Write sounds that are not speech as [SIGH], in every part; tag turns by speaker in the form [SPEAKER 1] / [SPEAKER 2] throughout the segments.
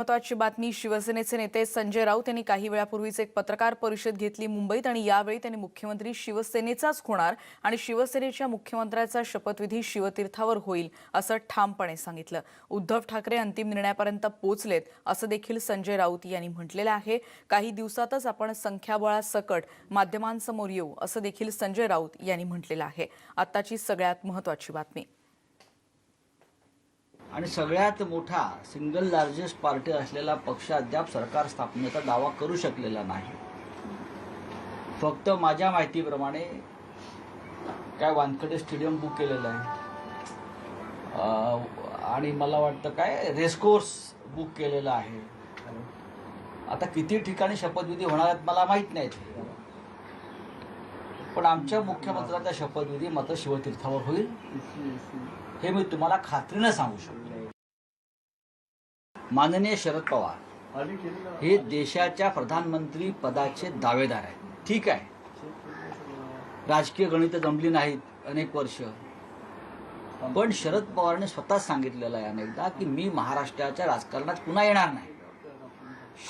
[SPEAKER 1] महत्वाची बातमी शिवसेनेचे नेते संजय राऊत यांनी काही वेळापूर्वीच एक पत्रकार परिषद घेतली मुंबईत आणि यावेळी त्यांनी मुख्यमंत्री शिवसेनेचाच होणार आणि शिवसेनेच्या मुख्यमंत्र्याचा शपथविधी शिवतीर्थावर होईल असं ठामपणे सांगितलं. उद्धव ठाकरे अंतिम निर्णयापर्यंत पोहोचलेत असं देखील संजय राऊत यांनी म्हटलेलं आहे. काही दिवसातच आपण संख्याबळासकट माध्यमांसमोर येऊ असं देखील संजय राऊत यांनी म्हटलेलं आहे. आत्ताची सगळ्यात महत्वाची बातमी.
[SPEAKER 2] आणि सगळ्यात मोठा सिंगल लार्जेस्ट पार्टी असलेला पक्ष अद्याप सरकार स्थापनेचा दावा करू शकलेला नाही. फक्त माझ्या माहितीप्रमाणे काय वानखडे स्टेडियम बुक केलेलं आहे. आणि मला वाटतं काय रेसकोर्स बुक केलेलं आहे. आता किती ठिकाणी शपथविधी होणार आहेत मला माहीत नाहीत पण आमच्या मुख्यमंत्र्याचा शपथविधी मात्र शिवतीर्थावर होईल. हे मी तुम्हाला खात्रीनं सांगू शकतो. माननीय शरद पवार हे देशाच्या प्रधानमंत्री पदाचे दावेदार आहेत. ठीक आहे. राजकीय गणित जमली नाहीत अनेक वर्ष. पण शरद पवारने स्वतःच सांगितलेलं आहे अनेकदा की मी महाराष्ट्राच्या राजकारणात पुन्हा येणार नाही.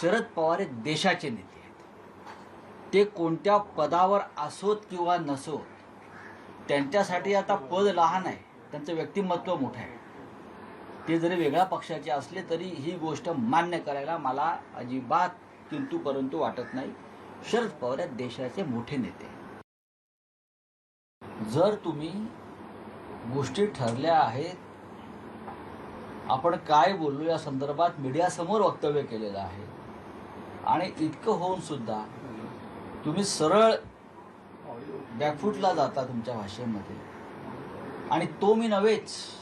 [SPEAKER 2] शरद पवार हे देशाचे नेते आहेत. ते कोणत्या पदावर असोत किंवा नसोत त्यांच्यासाठी आता पद लहान आहे. त्यांचं व्यक्तिमत्व मोठं आहे. ते जरी वेगळ्या पक्षाचे असले तरी ही गोष्ट मान्य करायला मला अजिबात किंतू परंतु वाटत नाही. शरद पवार या देशाचे मोठे नेते. जर तुम्ही गोष्टी ठरल्या आहेत आपण काय बोललो या संदर्भात मीडियासमोर वक्तव्य केलेलं आहे. आणि इतकं होऊन सुद्धा तुम्ही सरळ बॅकफूटला जाता तुमच्या भाषेमध्ये. आणि तो मी नव्हेच.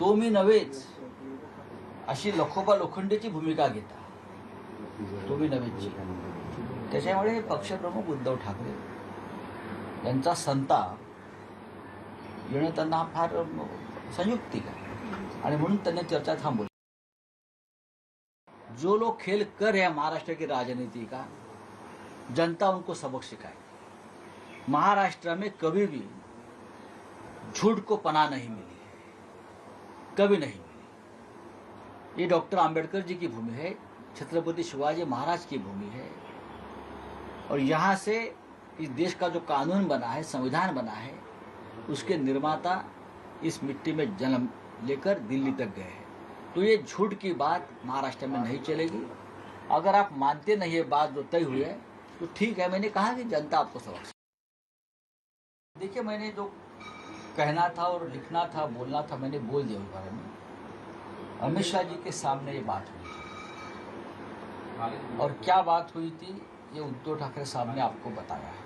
[SPEAKER 2] तो मी नव्हेच. अशी लखोबा लोखंडेची भूमिका घेता. तो मी नव्हेची. त्याच्यामुळे पक्षप्रमुख उद्धव ठाकरे यांचा संताप येणं त्यांना फार संयुक्तिक आहे आणि म्हणून त्यांनी चर्चा थांबवली. जो लोग खेल कर है महाराष्ट्र की राजनीति का? जनता उनको सबक सिखाए. महाराष्ट्र में कभी भी झूठ को पना नहीं मिली। कभी नहीं मिली। ये डॉक्टर अंबेडकर जी की भूमि है, छत्रपति शिवाजी महाराज की भूमि है। और यहाँ से इस देश का जो कानून बना है, संविधान बना है, उसके निर्माता इस मिट्टी में जन्म लेकर दिल्ली तक गए हैं। तो ये झूठ की बात महाराष्ट्र में नहीं चलेगी। अगर आप मानते नहीं ये बात जो तय हुई है तो ठीक है, मैंने कहा कि जनता आपको सबक देखिए, मैंने जो कहना था और लिखना था बोलना था मैंने बोल दिया उस बारे में। अमित शाह जी के सामने ये बात हुई थी। और क्या बात हुई थी ये उद्धव ठाकरे साहब ने आपको बताया है।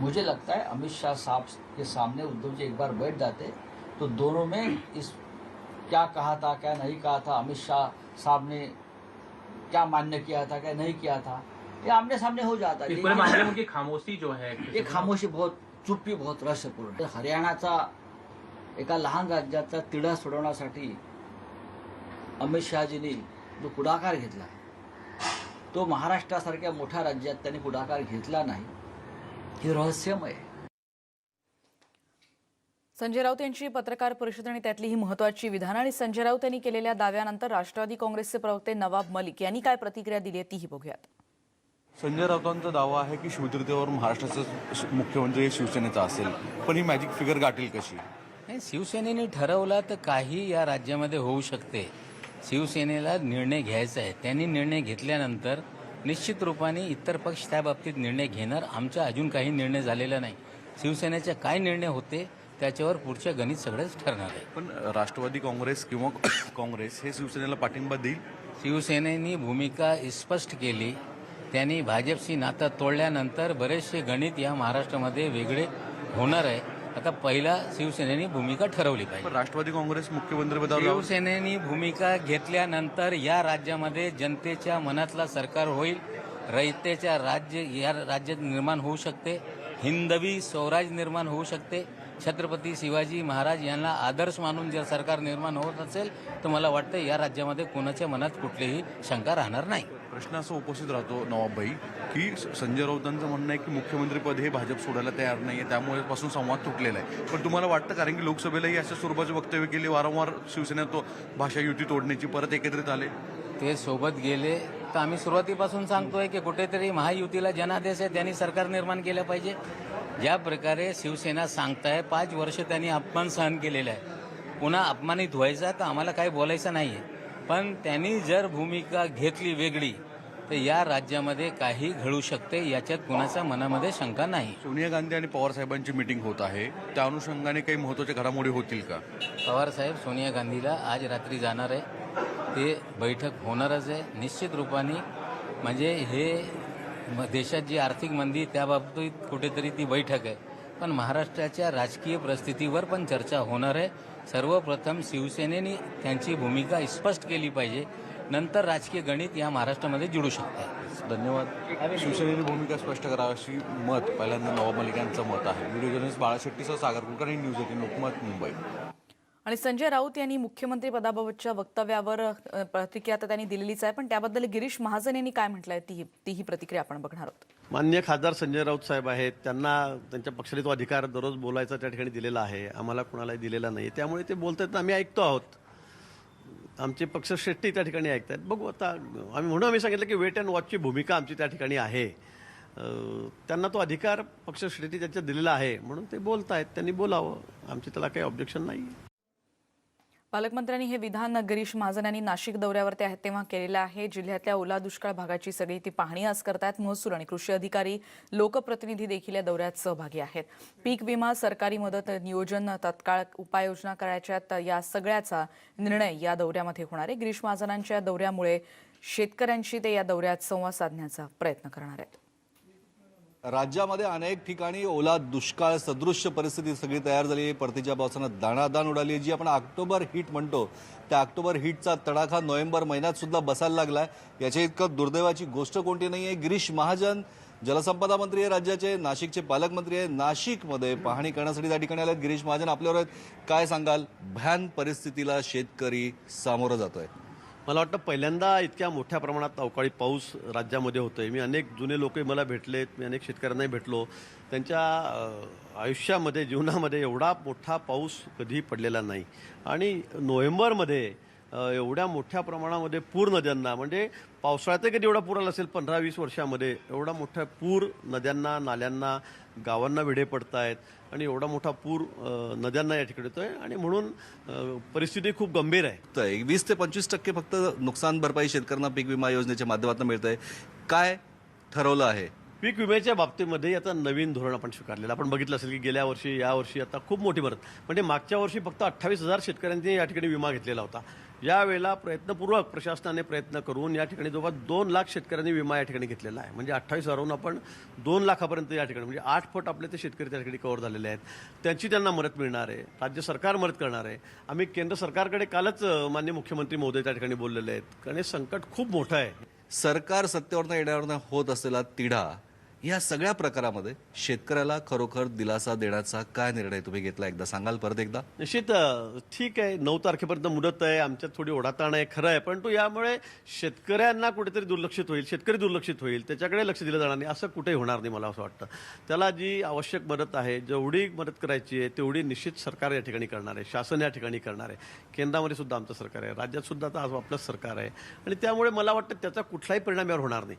[SPEAKER 2] मुझे लगता है अमित शाह साहब के सामने उद्धव जी एक बार बैठ जाते तो दोनों में इस क्या कहा था क्या नहीं कहा था अमित शाह साहब ने क्या मान्य किया था क्या नहीं किया था ये आमने सामने हो जाता है।
[SPEAKER 3] पूरे मामले में खामोशी जो है
[SPEAKER 2] ये खामोशी बहुत चुप्पी बहुत रहस्यपूर्ण हरियाणाचा एका लहान राज्याचा तिढा सोडवण्यासाठी अमित शहाजींनी जो पुढाकार घेतला तो महाराष्ट्रासारख्या मोठ्या राज्यात त्यांनी पुढाकार घेतला नाही. हे रहस्यमय
[SPEAKER 1] संजय राऊत यांची पत्रकार परिषद आणि त्यातली ही महत्वाची विधानं आणि संजय राऊत यांनी केलेल्या दाव्यानंतर राष्ट्रवादी काँग्रेसचे प्रवक्ते नवाब मलिक यांनी काय प्रतिक्रिया दिली आहे तीही बघूयात.
[SPEAKER 4] संजय राऊतांचा दावा आहे की शिवतीर्थावर महाराष्ट्राचा मुख्यमंत्री हे शिवसेनेचा असेल पण ही मॅजिक फिगर गाठेल कशी?
[SPEAKER 5] नाही शिवसेनेने ठरवलं तर काही या राज्यामध्ये होऊ शकते. शिवसेनेला निर्णय घ्यायचा आहे. त्यांनी निर्णय घेतल्यानंतर निश्चित रूपाने इतर पक्ष त्या बाबतीत निर्णय घेणार. आमचा अजून काही निर्णय झालेला नाही. शिवसेनेचे काय निर्णय होते त्याच्यावर पुढच्या गणित सगळंच ठरणार आहे.
[SPEAKER 4] पण राष्ट्रवादी काँग्रेस किंवा [COUGHS] काँग्रेस हे शिवसेनेला पाठिंबा देईल?
[SPEAKER 5] शिवसेनेनी भूमिका स्पष्ट केली. त्यांनी भाजपशी नातं तोडल्यानंतर बरेचसे गणित या महाराष्ट्रामध्ये वेगळे होणार आहे. आता पहिला शिवसेनेनी भूमिका ठरवली पाहिजे.
[SPEAKER 4] राष्ट्रवादी काँग्रेस मुख्यमंत्रीपदावर जाऊन-
[SPEAKER 5] शिवसेनेनी भूमिका घेतल्यानंतर या राज्यामध्ये जनतेच्या मनातला सरकार होईल. रयतेच्या राज्य या राज्यात निर्माण होऊ शकते. हिंदवी स्वराज निर्माण होऊ शकते. छत्रपती शिवाजी महाराज यांना आदर्श मानून जर सरकार निर्माण होत असेल तर मला वाटतं या राज्यामध्ये कोणाच्या मनात कुठलीही शंका राहणार नाही.
[SPEAKER 4] प्रश्न असा उपस्थित राहतो नवाबभाई की संजय राऊतांचं म्हणणं आहे की मुख्यमंत्रीपद हे भाजप सोडायला तयार नाही आहे त्यामुळे पासून संवाद तुटलेला आहे. पण तुम्हाला वाटतं कारण की लोकसभेलाही अशा स्वरूपाचे वक्तव्य केले वारंवार शिवसेना तो भाषा युती तोडण्याची परत एकत्रित आले?
[SPEAKER 5] ते सोबत गेले. तर आम्ही सुरुवातीपासून सांगतोय की कुठेतरी महायुतीला जनादेश आहे त्यांनी सरकार निर्माण केलं पाहिजे. ज्या प्रकारे शिवसेना सांगताय पाच वर्ष त्यांनी अपमान सहन केलेलं आहे. पुन्हा अपमानित व्हायचा तर आम्हाला काही बोलायचं नाही आहे पण त्यांनी जर भूमिका घेतली वेगळी तर या राज्यामध्ये काही घडू शकते याच्यात कुणाच्या मनामध्ये शंका नाही.
[SPEAKER 4] सोनिया गांधी आणि पवार साहेबांची मिटिंग होत आहे. त्या अनुषंगाने काही महत्त्वाच्या घडामोडी होतील का?
[SPEAKER 5] पवार साहेब सोनिया गांधीला आज रात्री जाणार आहे. ते बैठक होणारच आहे. निश्चित रूपाने म्हणजे हे म- देशात जी आर्थिक मंदी त्या बाबतीत कुठेतरी ती बैठक आहे. पण महाराष्ट्राच्या राजकीय परिस्थितीवर पण चर्चा होणार आहे. सर्वप्रथम शिवसेनेने त्यांची भूमिका स्पष्ट केली पाहिजे. नंतर राजकीय गणित या महाराष्ट्रामध्ये जुळू शकते.
[SPEAKER 4] धन्यवाद. शिवसेनेने भूमिका स्पष्ट करावी अशी मत पहिल्यांदा नवाब मलिक यांचं मत आहे. व्हिडिओ जर्नलिस्ट बाळा शेट्टीसह सागर कुलकर्णी न्यूज एटीन लोकमत मुंबई.
[SPEAKER 1] आणि संजय राऊत यांनी मुख्यमंत्री पदाबाबतच्या वक्तव्यावर प्रतिक्रिया तर त्यांनी दिलेलीच आहे. पण त्याबद्दल गिरीश महाजन यांनी काय म्हटलंय? ती तीही प्रतिक्रिया आपण बघणार आहोत.
[SPEAKER 6] मान्य खासदार संजय राऊत साहेब आहेत. त्यांना त्यांच्या पक्षाने तो अधिकार दररोज बोलायचा त्या ठिकाणी दिलेला आहे. आम्हाला कुणालाही दिलेला नाही त्यामुळे ते बोलतात आम्ही ऐकतो आहोत. आमचे पक्षश्रेष्ठी त्या ठिकाणी ऐकतात. बघू आता आम्ही म्हणून आम्ही सांगितलं की वेट अँड वॉचची भूमिका आमची त्या ठिकाणी आहे. त्यांना तो अधिकार पक्षश्रेष्ठी त्यांच्या दिलेला आहे म्हणून ते बोलत आहेत त्यांनी बोलावं. आमची त्याला काही ऑब्जेक्शन नाही
[SPEAKER 1] पालकमंत्र्यांनी हे विधान गिरीश महाजन यांनी नाशिक दौऱ्यावरती आहेत तेव्हा केलेलं आहे. जिल्ह्यातल्या ओला दुष्काळ भागाची सगळी ती पाहणी आज करतायत. महसूल आणि कृषी अधिकारी लोकप्रतिनिधी देखील या दौऱ्यात सहभागी आहेत. पीक विमा सरकारी मदत नियोजन तत्काळ उपाययोजना करायच्यात या सगळ्याचा निर्णय या दौऱ्यामध्ये होणार आहे. गिरीश महाजनांच्या दौऱ्यामुळे शेतकऱ्यांशी ते या दौऱ्यात संवाद साधण्याचा प्रयत्न करणार आहेत.
[SPEAKER 7] राज्यामध्ये अनेक ठिकाणी ओला दुष्काळ सदृश्य परिस्थिती सगळी तयार झाली. आहे परतीच्या पावसानं दाणादाण उडाली. जी आपण ऑक्टोबर हिट म्हणतो त्या ऑक्टोबर हिटचा तडाखा नोव्हेंबर महिन्यात सुद्धा बसायला लागलाय. याच्या इतकं दुर्दैवाची गोष्ट कोणती नाही आहे गिरीश महाजन जलसंपदा मंत्री आहे राज्याचे नाशिकचे पालकमंत्री आहे. नाशिकमध्ये पाहणी करण्यासाठी त्या ठिकाणी आले गिरीश महाजन आपल्यावर आहेत. काय सांगाल? भयान परिस्थितीला शेतकरी सामोरं जातोय.
[SPEAKER 6] मला वाटतं पहिल्यांदा इतक्या मोठ्या प्रमाणात अवकाळी पाऊस राज्यामध्ये होतोय. मी अनेक जुने लोकही मला भेटलेत मी अनेक शेतकऱ्यांनाही भेटलो. त्यांच्या आयुष्यामध्ये जीवनामध्ये एवढा मोठा पाऊस कधीही पडलेला नाही. आणि नोव्हेंबरमध्ये एवढ्या मोठ्या प्रमाणामध्ये पूर नद्यांना म्हणजे पावसाळ्यातही कधी एवढा पूर आला असेल पंधरा वीस वर्षामध्ये. एवढा मोठा पूर नद्यांना नाल्यांना गावांना वेढे पडत आहेत आणि एवढा मोठा पूर नद्यांना या ठिकाणी येतोय. आणि म्हणून परिस्थिती खूप गंभीर आहे.
[SPEAKER 7] तर वीस ते पंचवीस टक्के फक्त नुकसान भरपाई शेतकऱ्यांना पीक विमा योजनेच्या माध्यमातून मिळतंय. काय ठरवलं आहे?
[SPEAKER 6] पीक विम्याच्या बाबतीमध्ये आता नवीन धोरण आपण स्वीकारलेलं. आपण बघितलं असेल की गेल्या वर्षी या वर्षी आता खूप मोठी भरत. म्हणजे मागच्या वर्षी फक्त अठ्ठावीस हजार शेतकऱ्यांनी या ठिकाणी विमा घेतलेला होता. यावेळेला प्रयत्नपूर्वक प्रशासनाने प्रयत्न करून या ठिकाणी जवळपास दोन लाख शेतकऱ्यांनी विमा या ठिकाणी घेतलेला आहे. म्हणजे अठ्ठावीस हजारहून आपण दोन लाखापर्यंत या ठिकाणी म्हणजे आठ फट आपले ते शेतकरी त्या ठिकाणी कव्हर झालेले आहेत. त्यांची त्यांना मदत मिळणार आहे. राज्य सरकार मदत करणार आहे. आम्ही केंद्र सरकारकडे कालच मान्य माननीय मुख्यमंत्री महोदय त्या ठिकाणी बोललेले आहेत. कारण हे संकट खूप मोठं आहे.
[SPEAKER 7] सरकार सत्तेवरनं येण्यावरनं होत असलेला तिढा या सगळ्या प्रकारामध्ये शेतकऱ्याला खरोखर दिलासा देण्याचा काय निर्णय तुम्ही घेतला? एकदा सांगाल परत एकदा.
[SPEAKER 6] निश्चित ठीक आहे. नऊ तारखेपर्यंत मुदत आहे. आमच्यात थोडी ओढाताण आहे खरं आहे. परंतु यामुळे शेतकऱ्यांना कुठेतरी दुर्लक्षित होईल शेतकरी दुर्लक्षित होईल. त्याच्याकडे लक्ष दिलं जाणार नाही. असं कुठेही होणार नाही मला असं वाटतं. त्याला जी आवश्यक मदत आहे जेवढी मदत करायची आहे तेवढी निश्चित सरकार या ठिकाणी करणार आहे. शासन या ठिकाणी करणार आहे. केंद्रामध्ये सुद्धा आमचं सरकार आहे. राज्यात सुद्धा आता आज आपलंच सरकार आहे. आणि त्यामुळे मला वाटतं त्याचा कुठलाही परिणाम यावर होणार नाही.